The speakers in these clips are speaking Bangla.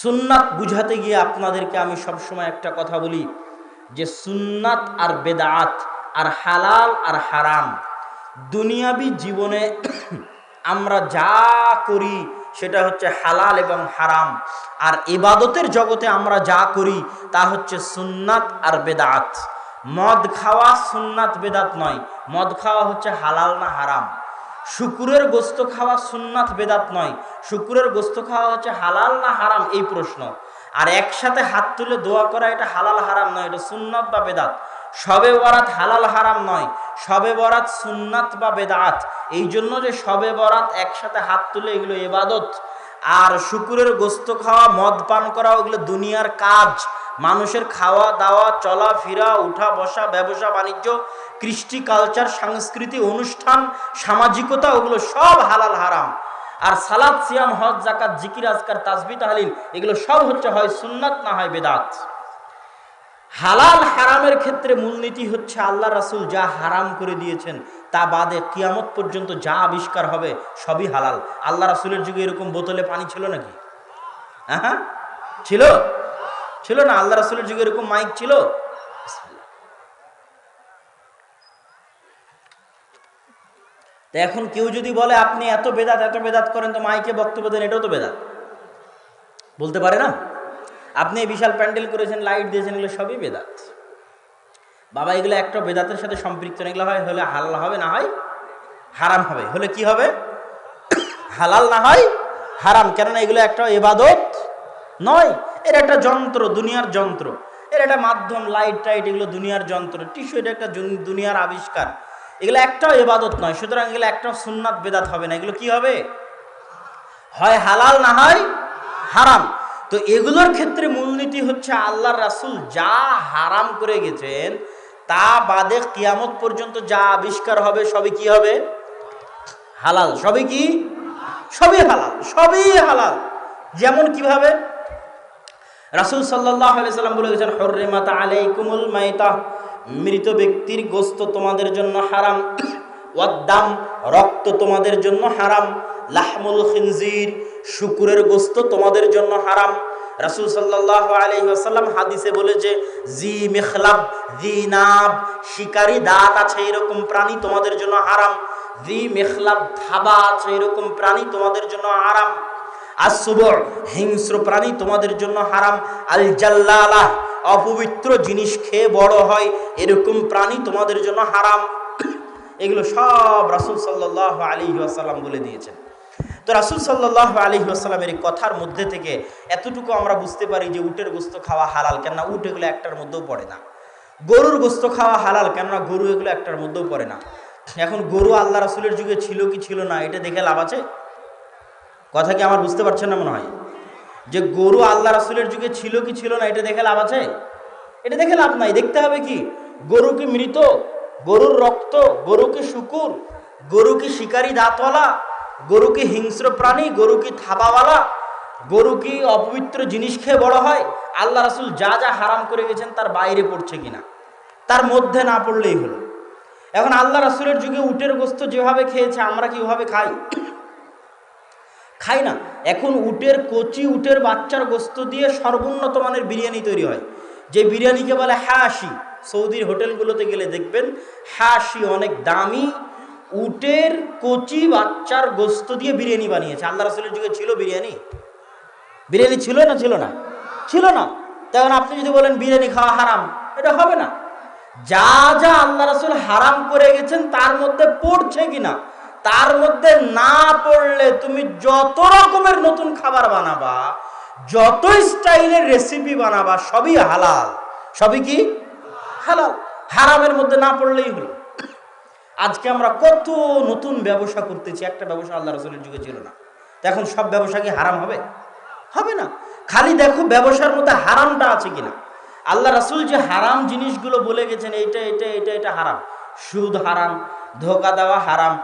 সুন্নাত বুঝাতে গিয়ে আপনাদেরকে আমি সবসময় একটা কথা বলি যে সুন্নাত আর বেদাত আর হালাল আর হারাম, দুনিয়াবি জীবনে আমরা যা করি সেটা হচ্ছে হালাল এবং হারাম, আর ইবাদতের জগতে আমরা যা করি তা হচ্ছে সুন্নাত আর বেদাত মদ খাওয়া সুন্নাত বেদাত নয়, মদ খাওয়া হচ্ছে হালাল না হারাম। শুকুরের গোস্ত খাওয়া সুন্নাত বেদাত নয়। শুকুরের গোস্ত খাওয়া হচ্ছে হালাল না হারাম? এই প্রশ্ন। আর একসাথে হাত তুলে দোয়া করা এটা হালাল হারাম নয়, এটা সুন্নাত বা বেদাত। সবে বরাত হালাল হারাম নয়, সবে বরাত সুন্নাত বা বেদাত। এই জন্য যে সবে বরাত একসাথে হাত তুলে এগুলো এবাদত। আর শুকুরের গোস্ত খাওয়া, মদ পান করা, ওগুলো দুনিয়ার কাজ। মানুষের খাওয়া, দাওয়া, চলা, ফিরা, উঠা, বসা, ব্যবসা, বাণিজ্য, কৃষ্টি কালচার সংস্কৃতি অনুষ্ঠান, সামাজিকতা, ওগুলো সব হালাল হারাম। আর সালাদ, সিয়াম, হজ জাকাত জিকির, আজকার, তাসবি, তাহলিল, এগুলো সব হচ্ছে হয় সুন্নাত, না হয় বেদাত। হালাল হারামের ক্ষেত্রে মূলনীতি হচ্ছে আল্লাহ রাসুল যা হারাম করে দিয়েছেন, তা বাদে কিয়ামত পর্যন্ত যা আবিষ্কার হবে সবই হালাল। আল্লাহ রাসুলের যুগে এরকম বোতলে পানি ছিল নাকি? হ্যাঁ ছিল? ছিল না, আল্লাহ রাসুলের যুগে এরকম মাইক ছিল? এখন কেউ যদি বলে, আপনি এত বেদাত এত বেদাত করেন, তো মাইকে বক্তব্য দেন, এটাও তো বেদাত। বলতে পারে না? আপনি বিশাল প্যান্ডেল করেছেন, লাইট দিয়েছেন, এগুলো সবই বেদাত। বাবা, এগুলো একটা বেদাতের সাথে সম্পৃক্ত এগুলো হয়, হলে হালাল হবে না হয়, হারাম হবে। হলে কি হবে? হালাল না হয়, হারাম। কেননা এগুলো একটা এবাদত নয়। এর একটা যন্ত্র, দুনিয়ার যন্ত্র। এর একটা মাধ্যম লাইট টাইট এগুলো দুনিয়ার যন্ত্র। টিস্যু এটা একটা দুনিয়ার আবিষ্কার। এগুলো একটাও এবাদত নয়, সুতরাং এগুলো একটাও সুন্নাত, বেদাত হবে না। এগুলো কি হবে? হয় হালাল না হয় হারাম। তো এগুলোর ক্ষেত্রে মূলনীতি হচ্ছে আল্লাহর রাসূল যা হারাম করে গেছেন, তা বাদে কিয়ামত পর্যন্ত যা আবিষ্কার হবে, সবই কি হবে? হালাল। সবই কি? সবই হালাল। সবই হালাল। যেমন কীভাবে? রাসূল সাল্লাম বলে গেছেন হররিমাত আলাইকুমুল মাইতা মৃত ব্যক্তির গোস্ত তোমাদের জন্য হারাম ওয়াদ্দাম রক্ত তোমাদের জন্য হারাম, লাহমুল খিনজির, শুকুরের গোস্ত তোমাদের জন্য হারাম। রাসূল সাল্লাল্লাহু আলাইহি ওয়াসাল্লাম হাদিসে বলেছে জি মিখলাব, জি নাব, শিকারি দাঁত আছে এরকম প্রাণী তোমাদের জন্য হারাম, জি মিখলাব, থাবা আছে এরকম প্রাণী তোমাদের জন্য হারাম। আসবর হিংস্র প্রাণী তোমাদের জন্য হারাম। আল জাল্লালা অপবিত্র জিনিস খেয়ে বড় হয়, এরকম প্রাণী তোমাদের জন্য হারাম। এগুলো সব রাসূল সাল্লাহ আলী আসাল্লাম বলে দিয়েছেন। তো রাসূল সাল্লাহ আলী আসাল্লামের এই কথার মধ্যে থেকে এতটুকু আমরা বুঝতে পারি যে উটের গোস্ত খাওয়া হালাল, কেননা উট এগুলো একটার মধ্যেও পড়ে না। গরুর গোস্ত খাওয়া হালাল, কেননা গরু এগুলো একটার মধ্যেও পড়ে না। এখন গরু আল্লাহ রাসুলের যুগে ছিল কি ছিল না, এটা দেখে লাভ আছে? কথা কি আমার বুঝতে পারছেন না মনে হয়? যে গরু আল্লাহ রাসুলের যুগে ছিল কি ছিল না, এটা দেখে লাভ আছে? এটা দেখে লাভ নাই, দেখতে হবে কি? গরু কি মৃত? গরুর রক্ত, গরু কি শুকুর? গরু কি শিকারী দাঁতওয়ালা? গরু কি হিংস্র প্রাণী? গরু কি থাবাওয়ালা? গরু কি অপবিত্র জিনিস খেয়ে বড় হয়? আল্লাহ রাসুল যা যা হারাম করে গেছেন তার বাইরে পড়ছে কিনা? তার মধ্যে না পড়লেই হলো। এখন আল্লাহ রাসুলের যুগে উটের গোস্ত যেভাবে খেয়েছে, আমরা কি ওভাবে খাই? খাই না। এখন উটের কচি, উটের বাচ্চার গোস্ত দিয়ে সর্বোন্নত মানের বিরিয়ানি তৈরি হয়। যে বিরিয়ানিকে বলে হাসি, সৌদির হোটেলগুলোতে গেলে দেখবেন হাসি অনেক দামি, উটের কচি বাচ্চার গোস্ত দিয়ে বিরিয়ানি বানিয়েছে। আল্লাহ রাসুলের যুগে ছিল বিরিয়ানি? বিরিয়ানি ছিল না ছিল না? ছিল না। তখন আপনি যদি বলেন বিরিয়ানি খাওয়া হারাম, এটা হবে না। যা যা আল্লাহ রাসুল হারাম করে গেছেন, তার মধ্যে পড়ছে কিনা? তার মধ্যে না পড়লে তুমি যত রকমের নতুন খাবার বানাবা, যত স্টাইলের রেসিপি বানাবা, সবই হালাল। সবই কি? হালাল। হারামের মধ্যে না পড়লেই হলো। আজকে আমরা কত নতুন ব্যবসা করতেছি, একটা ব্যবসা আল্লাহ রসুলের যুগে ছিল না। এখন সব ব্যবসা কি হারাম হবে? হবে না। খালি দেখো ব্যবসার মধ্যে হারামটা আছে কিনা। আল্লাহ রাসুল যে হারাম জিনিসগুলো বলে গেছেন, এইটা এটা এটা এটা হারাম। সুদ হারাম, ধোকা দেওয়া হারাম।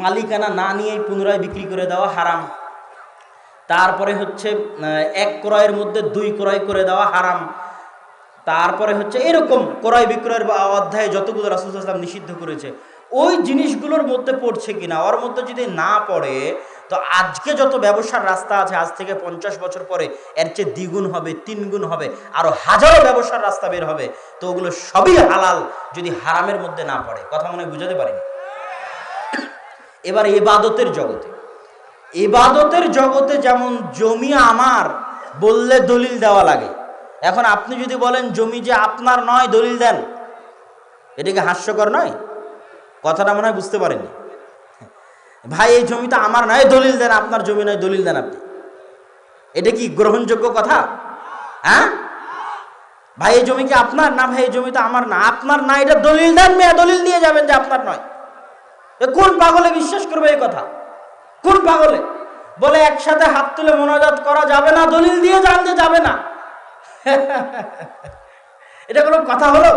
মালিকানা না নিয়েই পুনরায় বিক্রি করে দেওয়া হারাম। তারপরে হচ্ছে এক ক্রয়ের মধ্যে দুই ক্রয় করে দেওয়া হারাম। তারপরে হচ্ছে এরকম ক্রয় বিক্রয়ের অধ্যায়ে যতগুলো রাসুল আসলাম নিষিদ্ধ করেছে, ওই জিনিসগুলোর মধ্যে পড়ছে কিনা, ওর মধ্যে যদি না পড়ে, তো আজকে যত ব্যবসার রাস্তা আছে, আজ থেকে পঞ্চাশ বছর পরে এর চেয়ে দ্বিগুণ হবে, তিনগুণ হবে, আরও হাজারো ব্যবসার রাস্তা বের হবে, তো ওগুলো সবই হালাল যদি হারামের মধ্যে না পড়ে। কথা মনে বুঝাতে পারিনি? এবার এবাদতের জগতে। এবাদতের জগতে যেমন জমি আমার, বললে দলিল দেওয়া লাগে। এখন আপনি যদি বলেন, জমি যে আপনার নয়, দলিল দেন। এটা কি হাস্যকর নয়? কথাটা মনে হয় বুঝতে পারেননি। ভাই, এই জমিটা আমার নয়, দলিল দেন। আপনার জমি নয়, দলিল দেন আপনি। এটা কি গ্রহণযোগ্য কথা? হ্যাঁ? ভাই, এই জমি কি আপনার? না, ভাই, এই জমিটা আমার না। আপনার না, এটা দলিল দেন, মেয়ে। দলিল নিয়ে যাবেন যে আপনার নয়। কোন পাগলে বিশ্বাস করবে এই কথা? কোন পাগলে? বলে একসাথে হাত তুলে মোনাজাত করা যাবে না, দলিল দিয়ে যে যাবে না। এটা কোনো কথা হলো?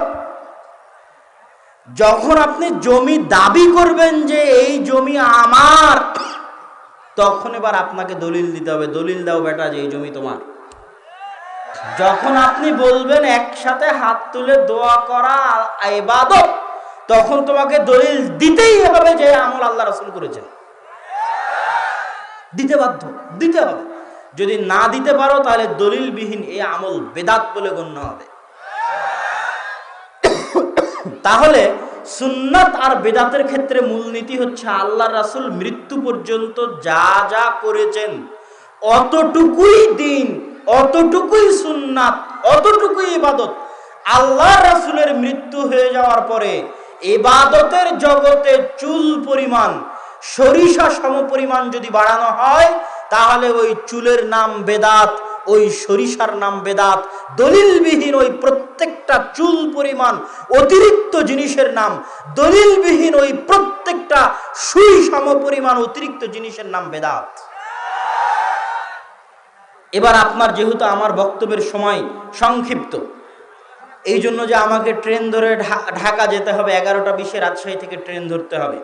যখন আপনি জমি দাবি করবেন যে এই জমি আমার, তখন এবার আপনাকে দলিল দিতে হবে। দলিল দাও বেটা যে এই জমি তোমার। যখন আপনি বলবেন একসাথে হাত তুলে দোয়া করা এবাদত তখন তোমাকে দলিল দিতেই হবে যে আমল আল্লাহ রসুল করেছেন দিতে বাধ্য, দিতে হবে। যদি না দিতে পারো তাহলে দলিলবিহীন এই আমল বেদাত বলে গণ্য হবে। তাহলে সুন্নাত আর বেদাতের ক্ষেত্রে মূলনীতি হচ্ছে আল্লাহ রাসুল মৃত্যু পর্যন্ত যা যা করেছেন, অতটুকুই দিন, অতটুকুই সুন্নাত, অতটুকুই ইবাদত, আল্লাহ রাসুলের মৃত্যু হয়ে যাওয়ার পরে ইবাদতের জগতে চুল পরিমাণ, সরিষা সম পরিমাণ যদি বাড়ানো হয়, তাহলে ওই চুলের নাম বেদাত, ওই সরিষার নাম বেদাত। দলিলবিহীন ওই প্রত্যেকটা চুল পরিমাণ, অতিরিক্ত জিনিসের নাম, দলিলবিহীন ওই প্রত্যেকটা সুই সম পরিমাণ, অতিরিক্ত জিনিসের নাম বেদাত। এবার আপনার যেহেতু আমার বক্তব্যের সময় সংক্ষিপ্ত এই জন্য যে আমাকে ট্রেন ধরে ঢাকা যেতে হবে, এগারোটা বিশে রাজশাহী থেকে ট্রেন ধরতে হবে।